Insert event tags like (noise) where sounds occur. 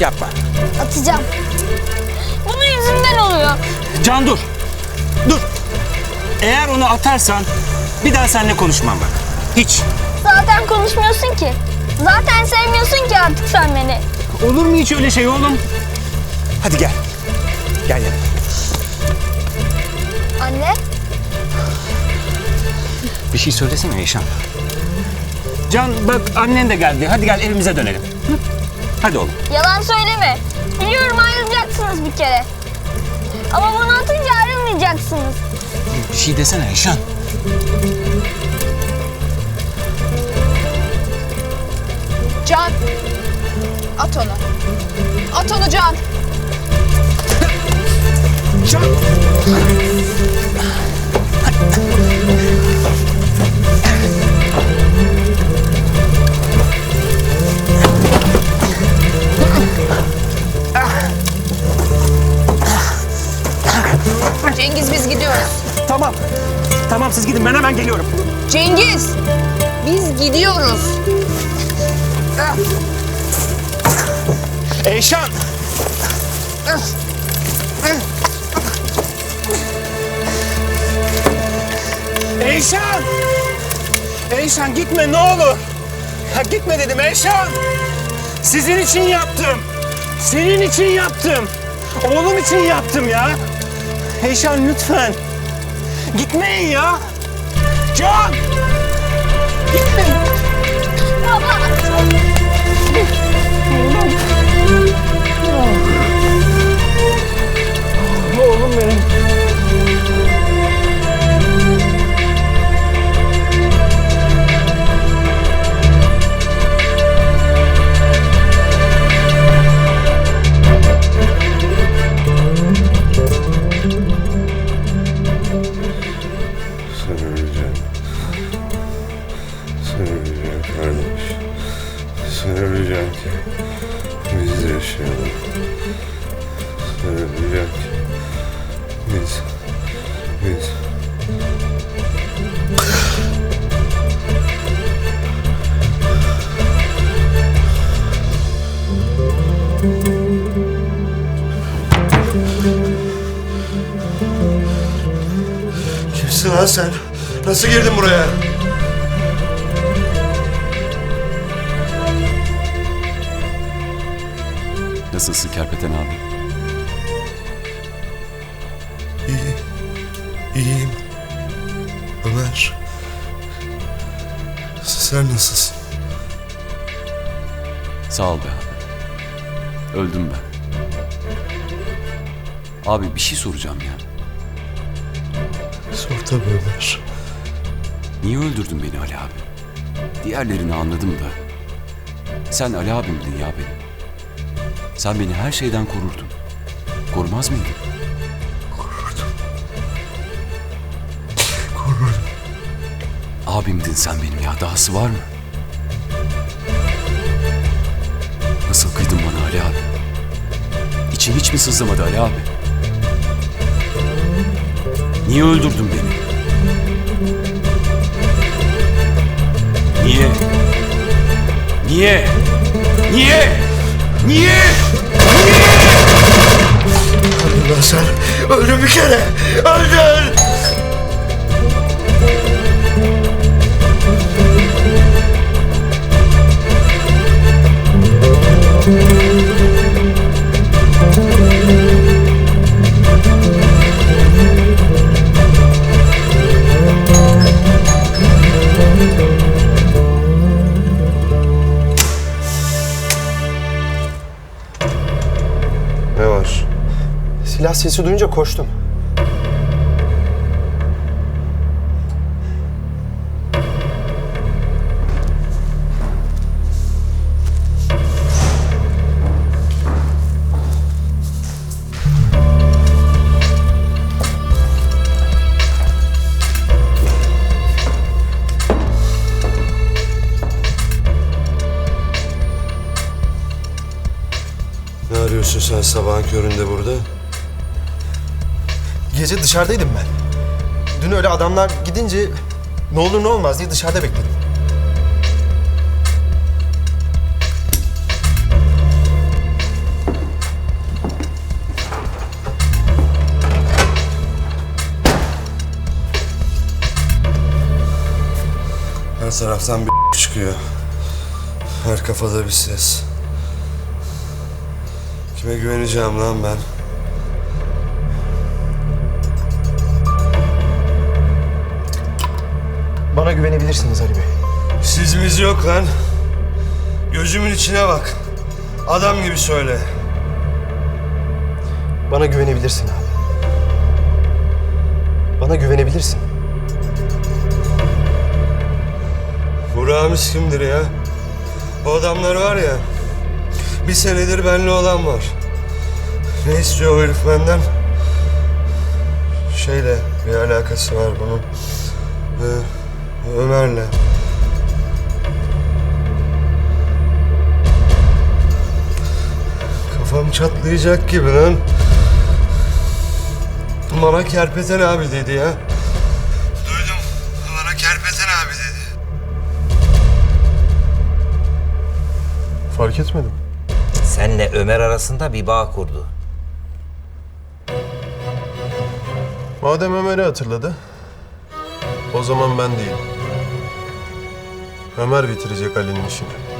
yapma. Atacağım. Bunun yüzünden oluyor. Can dur. Dur. Eğer onu atarsan bir daha seninle konuşmam bak. Hiç. Zaten konuşmuyorsun ki. Zaten sevmiyorsun ki artık sen beni. Olur mu hiç öyle şey oğlum? Hadi gel. Gel yanıma. Anne. Bir şey söylesene Eyşan. Can bak annen de geldi. Hadi gel evimize dönelim. Hadi oğlum. Yalan söyleme. Biliyorum ayrılacaksınız bir kere. Ama bunu atınca ayrılmayacaksınız. Bir şey desene Eyşan. Can. At onu. At onu. Can. Cengiz biz gidiyoruz. Tamam. Tamam siz gidin ben hemen geliyorum. Cengiz. Biz gidiyoruz. Eyşan. Eyşan. Eyşan gitme ne olur. Ya gitme dedim Eyşan. Sizin için yaptım. Senin için yaptım. Oğlum için yaptım ya. Eyşan lütfen. Gitmeyin ya. Can. Gitmeyin. Sen öleceksin kardeş. Sen öleceksin ki biz yaşayalım. Sen öleceksin ki biz. Kimsin lan sen? Nasıl girdin buraya? Nasılsın Kerpeten abi? İyi. İyiyim. Ömer. Sen nasılsın? Sağ ol be abi. Öldüm ben. Abi bir şey soracağım ya. Sor tabii Ömer. Niye öldürdün beni Ali abi? Diğerlerini anladım da. Sen Ali abimdin ya benim. Sen beni her şeyden korurdun. Korumaz mıydın? Korurdum. Korurdum. Abimdin sen benim ya. Dahası var mı? Nasıl kıydın bana Ali abi? İçin hiç mi sızlamadı Ali abi? Niye öldürdün beni? Niye? Niye? Niye? Niye? Öldün lan sen. Öldün bir kere. Öldün. Silah sesi duyunca koştum. Ne arıyorsun sen sabahın köründe burada? Gece dışarıdaydım ben. Dün öyle adamlar gidince ne olur ne olmaz diye dışarıda bekledim. Her taraftan bir (laughs) çıkıyor. Her kafada bir ses. Kime güveneceğim lan ben? Bana güvenebilirsiniz Ali Bey. Sizimiz yok lan. Gözümün içine bak. Adam gibi söyle. Bana güvenebilirsin abi. Bana güvenebilirsin. Bu Ramiz kimdir ya? O adamlar var ya. Bir senedir benle olan var. Ne istiyor o herif benden? Şeyle bir alakası var bunun. Ömer'le. Kafam çatlayacak gibi lan. Bana Kerpeten abi dedi ya. Duydum. Bana Kerpeten abi dedi. Fark etmedim. Senle Ömer arasında bir bağ kurdu. Madem Ömer'i hatırladı, o zaman ben değilim. Ömer bitirecek Ali'nin işini.